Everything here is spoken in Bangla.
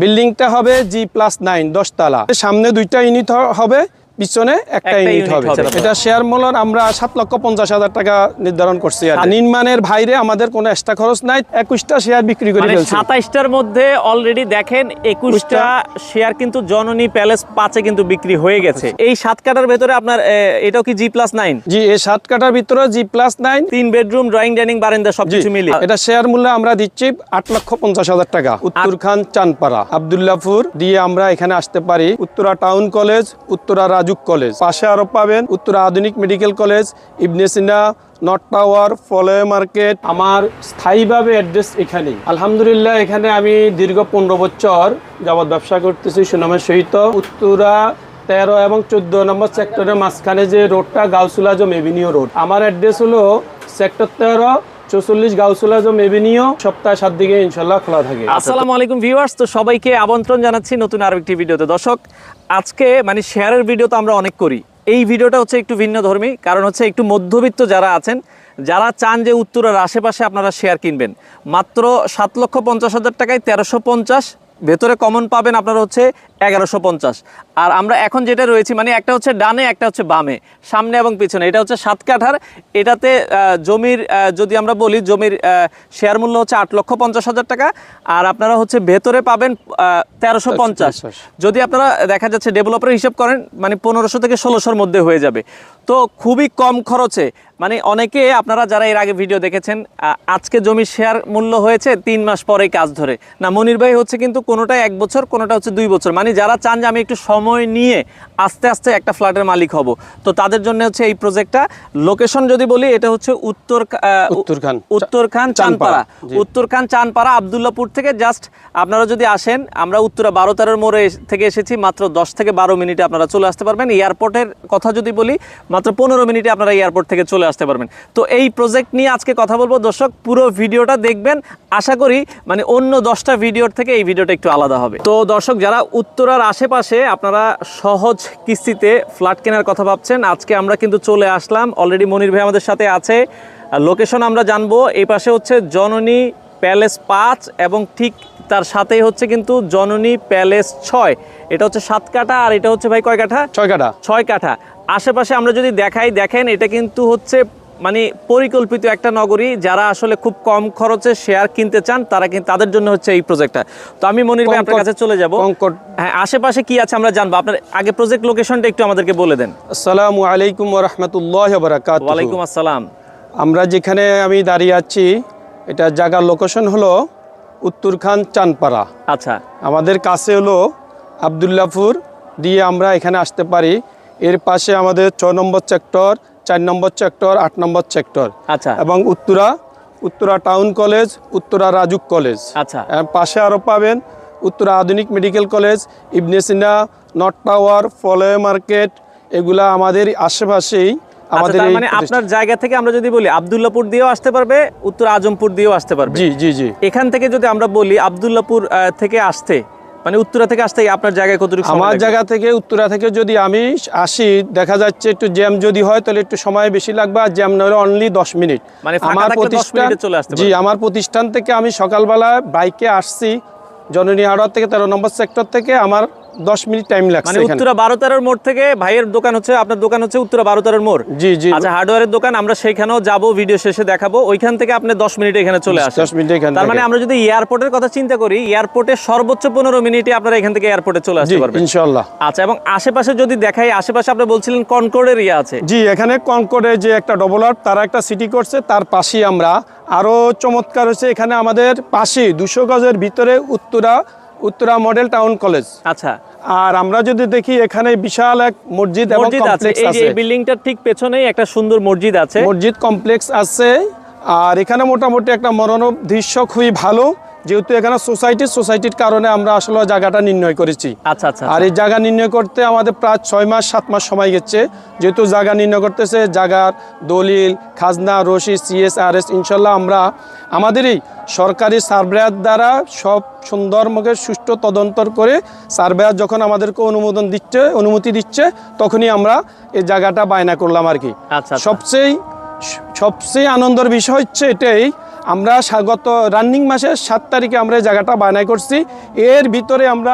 বিল্ডিংটা হবে জি প্লাস নাইন দশতলা। সামনে দুইটা ইউনিট হবে। পিছনে একটা ইউনিট হবে। এটা শেয়ার মূল্য আমরা সাত লক্ষ পঞ্চাশ হাজার টাকা নির্ধারণ করছি আর নির্মাণের বাইরে আমাদের কোনো এক্সট্রা খরচ নাই। একুশটা শেয়ার বিক্রি করে মানে সাতাইশটার মধ্যে অলরেডি দেখেন একুশটা শেয়ার কিন্তু জননী প্যালেস পাঁচে কিন্তু বিক্রি হয়ে গেছে। এই সাত কাটার ভেতরে আপনার এটাও কি জি প্লাস নাইন জি এই সাত কাটার ভিতরে জি প্লাস নাইন তিন বেডরুম ড্রয়িং ডাইনিং বারান্দা জি। সবকিছু মিলিয়ে। এটা শেয়ার মূল্য আমরা দিচ্ছি আট লক্ষ পঞ্চাশ হাজার টাকা। উত্তর খান চানপাড়া আবদুল্লাপুর দিয়ে আমরা এখানে আসতে পারি। Uttara town college Uttara Rajuk college. পাশে আরও পাবেন উত্তরা আধুনিক মেডিকেল কলেজ, ইবনে সিনা, নট টাওয়ার, ফলে মার্কেট। আমার স্থায়ীভাবে অ্যাড্রেস এখানেই আলহামদুলিল্লাহ, এখানে আমি দীর্ঘ পনেরো বছর যাবৎ ব্যবসা করতেছি, সুনামের সহিত। উত্তরা তেরো এবং চোদ্দ নম্বর সেক্টরের মাঝখানে যে রোডটা গাউসুল আজম এভিনিউ রোড আমার অ্যাড্রেস হলো সেক্টর তেরো আজম ইনশাল্লাহ খোলা থাকে। আসসালামু আলাইকুম তো সবাইকে আমন্ত্রণ জানাচ্ছি নতুন ভিডিওতে। আজকে মানে শেয়ারের ভিডিও তো আমরা অনেক করি। এই ভিডিওটা হচ্ছে একটু ভিন্ন ধর্মী, কারণ হচ্ছে একটু মধ্যবিত্ত যারা আছেন, যারা চান যে উত্তরের আশেপাশে আপনারা শেয়ার কিনবেন। মাত্র সাত লক্ষ পঞ্চাশ হাজার টাকায় তেরোশো পঞ্চাশ ভেতরে কমন পাবেন আপনারা হচ্ছে এগারোশো পঞ্চাশ। আর আমরা এখন যেটা রয়েছি মানে একটা হচ্ছে ডানে একটা হচ্ছে বামে সামনে এবং পিছনে। এটা হচ্ছে সাত কাঠার। এটাতে জমির যদি আমরা বলি জমির শেয়ার মূল্য হচ্ছে আট লক্ষ পঞ্চাশ হাজার টাকা। আর আপনারা হচ্ছে ভেতরে পাবেন তেরোশো পঞ্চাশ। যদি আপনারা দেখা যাচ্ছে ডেভেলপার হিসাব করেন মানে পনেরোশো থেকে ষোলোশোর মধ্যে হয়ে যাবে। তো খুবই কম খরচে মানে অনেকে আপনারা যারা এর আগে ভিডিও দেখেছেন আজকে জমি শেয়ার মূল্য হয়েছে তিন মাস পরেই কাজ ধরে না মনির ভাই হচ্ছে কিন্তু কোনোটা এক বছর কোনোটা হচ্ছে দুই বছর মানে যারা চান যে আমি একটু সময় নিয়ে আস্তে আস্তে একটা ফ্ল্যাটের মালিক হব তো তাদের জন্য হচ্ছে এই প্রজেক্টটা লোকেশন যদি বলি এটা হচ্ছে উত্তর উত্তরখান। উত্তরখান চানপাড়া। উত্তরখান চানপাড়া আবদুল্লাপুর থেকে জাস্ট আপনারা যদি আসেন আমরা উত্তরা বারো তেরোর মোড়ে থেকে এসেছি মাত্র দশ থেকে বারো মিনিটে আপনারা চলে আসতে পারবেন এয়ারপোর্টের কথা যদি বলি মাত্র পনেরো মিনিটে আপনারা এয়ারপোর্ট থেকে চলে আসতে পারবেন। তো এই প্রজেক্ট নিয়ে আজকে কথা বলব। দর্শক, পুরো ভিডিওটা দেখবেন। আশা করি মানে অন্য দশটা ভিডিওর থেকে এই ভিডিওটা একটু আলাদা হবে। তো দর্শক, যারা উত্তরার আশেপাশে, আপনারা সহজ কিস্তিতে ফ্ল্যাট কেনার কথা ভাবছেন, আজকে আমরা কিন্তু চলে আসলাম। অলরেডি মনির ভাই আমাদের সাথে আছে। লোকেশন আমরা জানব। এই পাশে হচ্ছে জননী প্যালেস পাঁচ এবং ঠিক তার সাথেই হচ্ছে কিন্তু জননী প্যালেস ছয়। এটা হচ্ছে সাত কাঠা আর এটা হচ্ছে ভাই কয় কাঠা? ছয় কাটা ছয় কাঠা। আশেপাশে আমরা যদি দেখাই দেখেন এটা কিন্তু হচ্ছে মানে পরিকল্পিত একটা নগরী। যারা আসলে খুব কম খরচে শেয়ার কিনতে চান তারা কিন্তু তাদের জন্য হচ্ছে এই প্রজেক্টটা তো আমি মনির ভাই আপনার কাছে চলে যাব। হ্যাঁ আশেপাশে কি আছে আমরা জানব? আপনার আগে প্রজেক্ট লোকেশনটা একটু আমাদেরকে বলে দেন। আসসালামু আলাইকুম রহমতুল্লাহ বারাকাত ওয়ালাইকুম আসসালাম। আমরা যেখানে আমি দাঁড়িয়ে আছি এটা জায়গার লোকেশন হলো উত্তরখান চানপাড়া। আচ্ছা। আমাদের কাছে হলো আবদুল্লাপুর দিয়ে আমরা এখানে আসতে পারি। এর পাশে আমাদের ছ নম্বর সেক্টর চার নম্বর সেক্টর আট নম্বর সেক্টর। আচ্ছা। এবং Uttara Uttara town college Uttara Rajuk college. আচ্ছা। পাশে আরও পাবেন উত্তরা আধুনিক মেডিকেল কলেজ ইবনে সিনা নট টাওয়ার ফলে মার্কেট এগুলা আমাদের আশেপাশেই আমাদের মানে আপনার জায়গা থেকে আমরা যদি বলি আবদুল্লাপুর দিয়েও আসতে পারবে উত্তর আজমপুর দিয়েও আসতে পারবে। জি জি জি। এখান থেকে যদি আমরা বলি আবদুল্লাপুর থেকে আসতে মানে উত্তরা থেকে আসতে আপনার জায়গায় কতটুকু আমার জায়গা থেকে উত্তরা থেকে যদি আমি আসি দেখা যাচ্ছে একটু জ্যাম যদি হয় তাহলে একটু সময় বেশি লাগবে আর জ্যাম নইলে অনলি দশ মিনিট। মানে আমার প্রতিষ্ঠান চলে আসতে জি আমার প্রতিষ্ঠান থেকে আমি সকালবেলা বাইকে আসছি জননী হাওড়া থেকে তেরো নম্বর সেক্টর থেকে আমার দশ মিনিট টাইম লাগছে মানে উত্তরা বারো তেরোর মোড় থেকে ভাইয়ের দোকান হচ্ছে আপনার দোকান হচ্ছে উত্তরা বারো তেরোর মোড়। জি জি। আচ্ছা হার্ডওয়্যারের দোকান আমরা সেইখানেও যাব ভিডিও শেষে দেখাবো। ওইখান থেকে আপনি দশ মিনিটে এখানে চলে আসেন। দশ মিনিট এখান তার মানে আমরা যদি এয়ারপোর্টের কথা চিন্তা করি এয়ারপোর্টে সর্বোচ্চ পনেরো মিনিটে আপনারা এখান থেকে এয়ারপোর্টে চলে আসতে পারবেন। ইনশাল্লাহ আচ্ছা এবং আশেপাশে যদি দেখাই আশেপাশে আপনি বলছিলেন কনকর্ডের ইয়ে আছে। জি এখানে কনকর্ডে যে একটা ডবল আর্ট তারা একটা সিটি করছে তার পাশেই আমরা। আরও চমৎকার হচ্ছে এখানে আমাদের পাশে দুশো গজের ভিতরে Uttara Uttara model town college. আচ্ছা। আর আমরা যদি দেখি এখানে বিশাল এক মসজিদ এবং মসজিদ কমপ্লেক্স আছে। এই বিল্ডিংটার ঠিক পেছনেই একটা সুন্দর মসজিদ আছে। মসজিদ কমপ্লেক্স আছে। আর এখানে মোটামুটি একটা মনোরম দৃশ্য খুবই ভালো। যেহেতু এখানে সোসাইটি সোসাইটির কারণে আমরা আসলে জায়গাটা নির্ণয় করেছি। আচ্ছা আচ্ছা আর এই জায়গা নির্ণয় করতে আমাদের প্রায় ছয় মাস সাত মাস সময় গেছে। যেহেতু জায়গা নির্ণয় করতেছে জায়গার দলিল খাজনা রশি সিএসআরএস ইনশাল্লাহ আমরা আমাদেরই সরকারি সার্ভেয়ার দ্বারা সব সুন্দর মুখে সুষ্ঠু তদন্তর করে সার্ভেয়ার যখন আমাদেরকে অনুমোদন দিচ্ছে অনুমতি দিচ্ছে তখনই আমরা এই জায়গাটা বায়না করলাম আর কি। আচ্ছা আচ্ছা। সবচেয়ে সবচেয়ে আনন্দের বিষয় হচ্ছে এটাই আমরা স্বাগত রানিং মাসের সাত তারিখে আমরা এই জায়গাটা বানাই করছি। এর ভিতরে আমরা